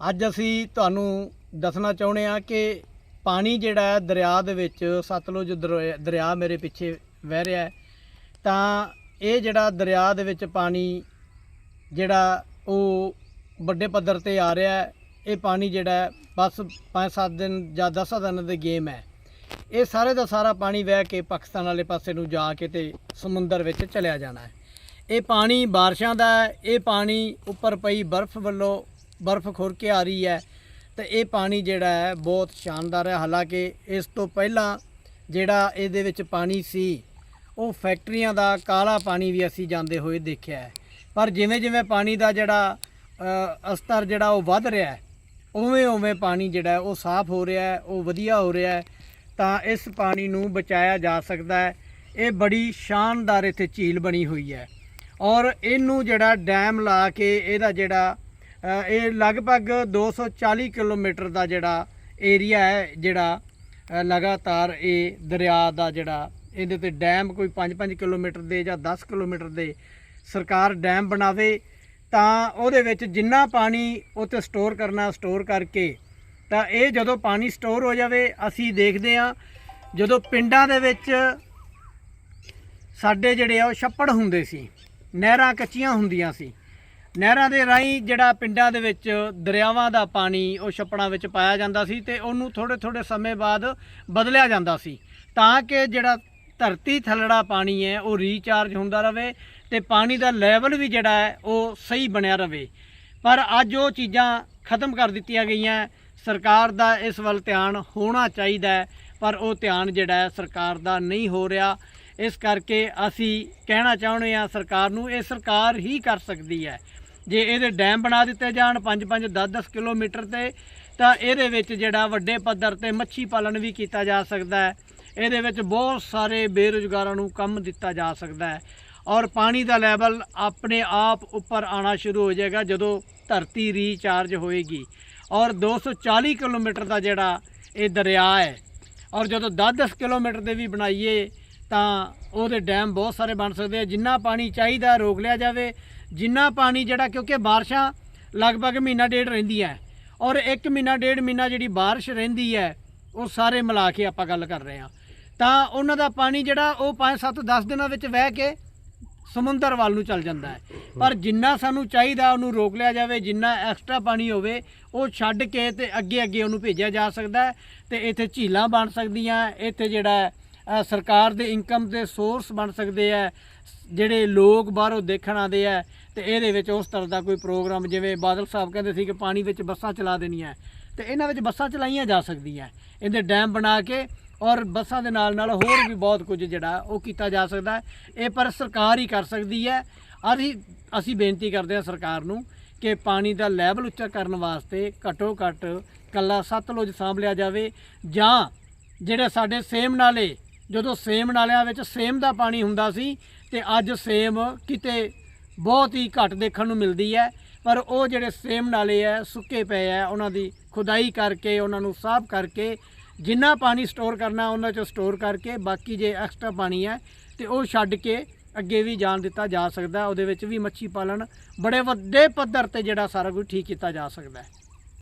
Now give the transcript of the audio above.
ਅੱਜ ਅਸੀਂ ਤੁਹਾਨੂੰ ਦੱਸਣਾ ਚਾਹੁੰਦੇ ਆ ਕਿ ਪਾਣੀ ਜਿਹੜਾ ਹੈ ਦਰਿਆ ਦੇ ਵਿੱਚ, ਸਤਲੁਜ ਦਰਿਆ ਦਰਿਆ ਮੇਰੇ ਪਿੱਛੇ ਵਹਿ ਰਿਹਾ ਹੈ, ਤਾਂ ਇਹ ਜਿਹੜਾ ਦਰਿਆ ਦੇ ਵਿੱਚ ਪਾਣੀ ਜਿਹੜਾ ਉਹ ਵੱਡੇ ਪੱਧਰ ਤੇ ਆ ਰਿਹਾ ਹੈ, ਇਹ ਪਾਣੀ ਜਿਹੜਾ ਬਸ 5-7 ਦਿਨ ਜਾਂ 10 ਦਿਨ ਦੀ ਗੇਮ ਹੈ। ਇਹ ਸਾਰੇ ਦਾ ਸਾਰਾ ਪਾਣੀ ਵਹਿ ਕੇ ਪਾਕਿਸਤਾਨ ਵਾਲੇ ਪਾਸੇ ਨੂੰ ਜਾ ਕੇ ਤੇ ਸਮੁੰਦਰ ਵਿੱਚ ਚਲਿਆ ਜਾਣਾ ਹੈ। ਇਹ ਪਾਣੀ ਬਾਰਿਸ਼ਾਂ ਦਾ ਹੈ, ਇਹ ਪਾਣੀ ਉੱਪਰ ਪਈ ਬਰਫ਼ ਵੱਲੋਂ ਬਰਫ਼ ਖੁਰ ਕੇ ਆ ਰਹੀ ਹੈ ਤੇ ਇਹ ਪਾਣੀ ਜਿਹੜਾ ਹੈ ਬਹੁਤ ਸ਼ਾਨਦਾਰ ਹੈ। ਹਾਲਾਂਕਿ ਇਸ ਤੋਂ ਪਹਿਲਾਂ ਜਿਹੜਾ ਇਹਦੇ ਵਿੱਚ ਪਾਣੀ ਸੀ, ਉਹ ਫੈਕਟਰੀਆਂ ਦਾ ਕਾਲਾ ਪਾਣੀ ਵੀ ਅਸੀਂ ਜਾਂਦੇ ਹੋਏ ਦੇਖਿਆ ਹੈ। ਪਰ ਜਿਵੇਂ ਜਿਵੇਂ ਪਾਣੀ ਦਾ ਜਿਹੜਾ ਅਸਤਰ ਜਿਹੜਾ ਉਹ ਵੱਧ ਰਿਹਾ ਹੈ, ਉਵੇਂ ਉਵੇਂ ਪਾਣੀ ਜਿਹੜਾ ਉਹ ਸਾਫ਼ ਹੋ ਰਿਹਾ ਹੈ, ਉਹ ਵਧੀਆ ਹੋ ਰਿਹਾ ਹੈ। ਤਾਂ ਇਸ ਪਾਣੀ ਨੂੰ ਬਚਾਇਆ ਜਾ ਸਕਦਾ ਹੈ। ਇਹ ਬੜੀ ਸ਼ਾਨਦਾਰ ਇੱਥੇ ਝੀਲ ਬਣੀ ਹੋਈ ਹੈ। ਔਰ ਇਹਨੂੰ ਜਿਹੜਾ ਡੈਮ ਲਾ ਕੇ ਇਹਦਾ ਜਿਹੜਾ ਇਹ ਲਗਭਗ 240 ਕਿਲੋਮੀਟਰ ਦਾ ਜਿਹੜਾ ਏਰੀਆ ਹੈ, ਜਿਹੜਾ ਲਗਾਤਾਰ ਇਹ ਦਰਿਆ ਦਾ ਜਿਹੜਾ, ਇਹਦੇ ਤੇ ਡੈਮ ਕੋਈ 5-5 ਕਿਲੋਮੀਟਰ ਦੇ ਜਾਂ 10 ਕਿਲੋਮੀਟਰ ਦੇ ਸਰਕਾਰ ਡੈਮ ਬਣਾਵੇ, ਤਾਂ ਉਹਦੇ ਵਿੱਚ ਜਿੰਨਾ ਪਾਣੀ ਉੱਤੇ ਸਟੋਰ ਕਰਨਾ, ਸਟੋਰ ਕਰਕੇ, ਤਾਂ ਇਹ ਜਦੋਂ ਪਾਣੀ ਸਟੋਰ ਹੋ ਜਾਵੇ, ਅਸੀਂ ਦੇਖਦੇ ਹਾਂ, ਜਦੋਂ ਪਿੰਡਾਂ ਦੇ ਵਿੱਚ ਸਾਡੇ ਜਿਹੜੇ ਆ ਉਹ ਛੱਪੜ ਹੁੰਦੇ ਸੀ, ਨਹਿਰਾਂ ਕੱਚੀਆਂ ਹੁੰਦੀਆਂ ਸੀ ਨਹਿਰਾਂ ਦੇ ਰਾਹੀਂ ਜਿਹੜਾ ਪਿੰਡਾਂ ਦੇ ਵਿੱਚ ਦਰਿਆਵਾਂ ਦਾ ਪਾਣੀ ਉਹ ਛੱਪੜਾਂ ਵਿੱਚ ਪਾਇਆ ਜਾਂਦਾ ਸੀ ਤੇ ਉਹਨੂੰ ਥੋੜੇ ਥੋੜੇ ਸਮੇਂ ਬਾਅਦ ਬਦਲਿਆ ਜਾਂਦਾ ਸੀ। ਤਾਂ ਕਿ ਜਿਹੜਾ ਧਰਤੀ ਥੱਲੜਾ ਪਾਣੀ ਹੈ, ਉਹ ਰੀਚਾਰਜ ਹੁੰਦਾ ਰਹੇ ਤੇ ਪਾਣੀ ਦਾ ਲੈਵਲ ਵੀ ਜਿਹੜਾ ਹੈ, ਉਹ ਸਹੀ ਬਣਿਆ ਰਹੇ ਪਰ ਅੱਜ ਉਹ ਚੀਜ਼ਾਂ ਖਤਮ ਕਰ ਦਿੱਤੀਆਂ ਗਈਆਂ। ਸਰਕਾਰ ਦਾ ਇਸ ਵੱਲ ਧਿਆਨ ਹੋਣਾ ਚਾਹੀਦਾ ਹੈ, ਪਰ ਉਹ ਧਿਆਨ ਜਿਹੜਾ ਸਰਕਾਰ ਦਾ ਨਹੀਂ ਹੋ ਰਿਹਾ। ਇਸ ਕਰਕੇ ਅਸੀਂ ਕਹਿਣਾ ਚਾਹੁੰਦੇ ਹਾਂ, ਸਰਕਾਰ ਨੂੰ ਇਹ ਸਰਕਾਰ ਹੀ ਕਰ ਸਕਦੀ ਹੈ। ਜੇ ਇਹਦੇ ਡੈਮ ਬਣਾ ਦਿੱਤੇ ਜਾਣ 5-5 10-10 ਕਿਲੋਮੀਟਰ ਤੇ, ਤਾਂ ਇਹਦੇ ਵਿੱਚ ਜਿਹੜਾ ਵੱਡੇ ਪੱਧਰ ਤੇ ਮੱਛੀ ਪਾਲਣ ਵੀ ਕੀਤਾ ਜਾ ਸਕਦਾ ਹੈ। ਇਹਦੇ ਵਿੱਚ ਬਹੁਤ ਸਾਰੇ ਬੇਰੁਜ਼ਗਾਰਾਂ ਨੂੰ ਕੰਮ ਦਿੱਤਾ ਜਾ ਸਕਦਾ ਹੈ। ਔਰ ਪਾਣੀ ਦਾ ਲੈਵਲ ਆਪਣੇ ਆਪ ਉੱਪਰ ਆਣਾ ਸ਼ੁਰੂ ਹੋ ਜਾਏਗਾ ਜਦੋਂ ਧਰਤੀ ਰੀਚਾਰਜ ਹੋਏਗੀ। ਔਰ 240 ਕਿਲੋਮੀਟਰ ਦਾ ਜਿਹੜਾ ਇਹ ਦਰਿਆ ਹੈ, ਔਰ ਜਦੋਂ 10-10 ਕਿਲੋਮੀਟਰ ਦੇ ਵੀ ਬਣਾਈਏ ਤਾਂ ਉਹਦੇ ਡੈਮ ਬਹੁਤ ਸਾਰੇ ਬਣ ਸਕਦੇ ਆ। ਜਿੰਨਾ ਪਾਣੀ ਚਾਹੀਦਾ ਰੋਕ ਲਿਆ ਜਾਵੇ। ਜਿੰਨਾ ਪਾਣੀ ਜਿਹੜਾ, ਕਿਉਂਕਿ ਬਾਰਿਸ਼ਾਂ ਲਗਭਗ ਮਹੀਨਾ ਡੇਢ ਰਹਿੰਦੀਆਂ ਹੈ। ਔਰ ਇੱਕ ਮਹੀਨਾ ਡੇਢ ਮਹੀਨਾ ਜਿਹੜੀ ਬਾਰਿਸ਼ ਰਹਿੰਦੀ ਹੈ, ਉਹ ਸਾਰੇ ਮਿਲਾ ਕੇ ਆਪਾਂ ਗੱਲ ਕਰ ਰਹੇ ਹਾਂ। ਤਾਂ ਉਹਨਾਂ ਦਾ ਪਾਣੀ ਜਿਹੜਾ, ਉਹ 5 7 10 ਦਿਨਾਂ ਵਿੱਚ ਵਹਿ ਕੇ ਸਮੁੰਦਰ ਵੱਲ ਨੂੰ ਚੱਲ ਜਾਂਦਾ ਹੈ। ਪਰ ਜਿੰਨਾ ਸਾਨੂੰ ਚਾਹੀਦਾ, ਉਹਨੂੰ ਰੋਕ ਲਿਆ ਜਾਵੇ। ਜਿੰਨਾ ਐਕਸਟਰਾ ਪਾਣੀ ਹੋਵੇ, ਉਹ ਛੱਡ ਕੇ ਤੇ ਅੱਗੇ ਅੱਗੇ ਉਹਨੂੰ ਭੇਜਿਆ ਜਾ ਸਕਦਾ ਹੈ। ਤੇ ਇੱਥੇ ਝੀਲਾਂ ਬਣ ਸਕਦੀਆਂ, ਇੱਥੇ ਜਿਹੜਾ ਸਰਕਾਰ ਦੇ ਇਨਕਮ ਦੇ ਸੋਰਸ ਬਣ ਸਕਦੇ ਆ, ਜਿਹੜੇ ਲੋਕ ਬਾਹਰੋਂ ਦੇਖਣ ਆਉਂਦੇ ਆ, ਤੇ ਇਹਦੇ ਵਿੱਚ ਉਸ ਤਰ੍ਹਾਂ ਦਾ ਕੋਈ ਪ੍ਰੋਗਰਾਮ ਜਿਵੇਂ ਬਾਦਲ ਸਾਹਿਬ ਕਹਿੰਦੇ ਸੀ ਕਿ ਪਾਣੀ ਵਿੱਚ ਬੱਸਾਂ ਚਲਾ ਦੇਣੀਆਂ, ਤੇ ਇਹਨਾਂ ਵਿੱਚ ਬੱਸਾਂ ਚਲਾਈਆਂ ਜਾ ਸਕਦੀਆਂ, ਇਹਦੇ ਡੈਮ ਬਣਾ ਕੇ ਔਰ ਬੱਸਾਂ ਦੇ ਨਾਲ ਨਾਲ ਹੋਰ ਵੀ ਬਹੁਤ ਕੁਝ ਜਿਹੜਾ ਉਹ ਕੀਤਾ ਜਾ ਸਕਦਾ, ਇਹ ਪਰ ਸਰਕਾਰ ਹੀ ਕਰ ਸਕਦੀ ਹੈ। ਅਸੀਂ ਅਸੀਂ ਬੇਨਤੀ ਕਰਦੇ ਹਾਂ ਸਰਕਾਰ ਨੂੰ ਕਿ ਪਾਣੀ ਦਾ ਲੈਵਲ ਉੱਚਾ ਕਰਨ ਵਾਸਤੇ ਘੱਟੋ ਘੱਟ ਕੱਲਾ ਸਤਲੁਜ ਸਾਂਭ ਲਿਆ ਜਾਵੇ ਜਾਂ ਜਿਹੜੇ ਸਾਡੇ ਸੇਮ ਨਾਲੇ ਜਦੋਂ ਸੇਮ ਨਾਲਿਆਂ ਵਿੱਚ ਸੇਮ ਦਾ ਪਾਣੀ ਹੁੰਦਾ ਸੀ ਤੇ ਅੱਜ ਸੇਮ ਕਿਤੇ ਬਹੁਤ ਹੀ ਘੱਟ ਦੇਖਣ ਨੂੰ ਮਿਲਦੀ ਹੈ, ਪਰ ਉਹ ਜਿਹੜੇ ਸੇਮ ਨਾਲੇ ਹੈ, ਸੁੱਕੇ ਪਏ ਹੈ, ਉਹਨਾਂ ਦੀ ਖੁਦਾਈ ਕਰਕੇ, ਉਹਨਾਂ ਨੂੰ ਸਾਫ਼ ਕਰਕੇ, ਜਿੰਨਾ ਪਾਣੀ ਸਟੋਰ ਕਰਨਾ ਉਹਨਾਂ ਚੋਂ ਸਟੋਰ ਕਰਕੇ, ਬਾਕੀ ਜੇ ਐਕਸਟਰਾ ਪਾਣੀ ਹੈ ਤੇ ਉਹ ਛੱਡ ਕੇ ਅੱਗੇ ਵੀ ਜਾਣ ਦਿੱਤਾ ਜਾ ਸਕਦਾ, ਉਹਦੇ ਵਿੱਚ ਵੀ ਮੱਛੀ ਪਾਲਣ ਬੜੇ ਵੱਡੇ ਪੱਧਰ ਤੇ ਜਿਹੜਾ ਸਾਰਾ ਕੁਝ ਠੀਕ ਕੀਤਾ ਜਾ ਸਕਦਾ ਹੈ।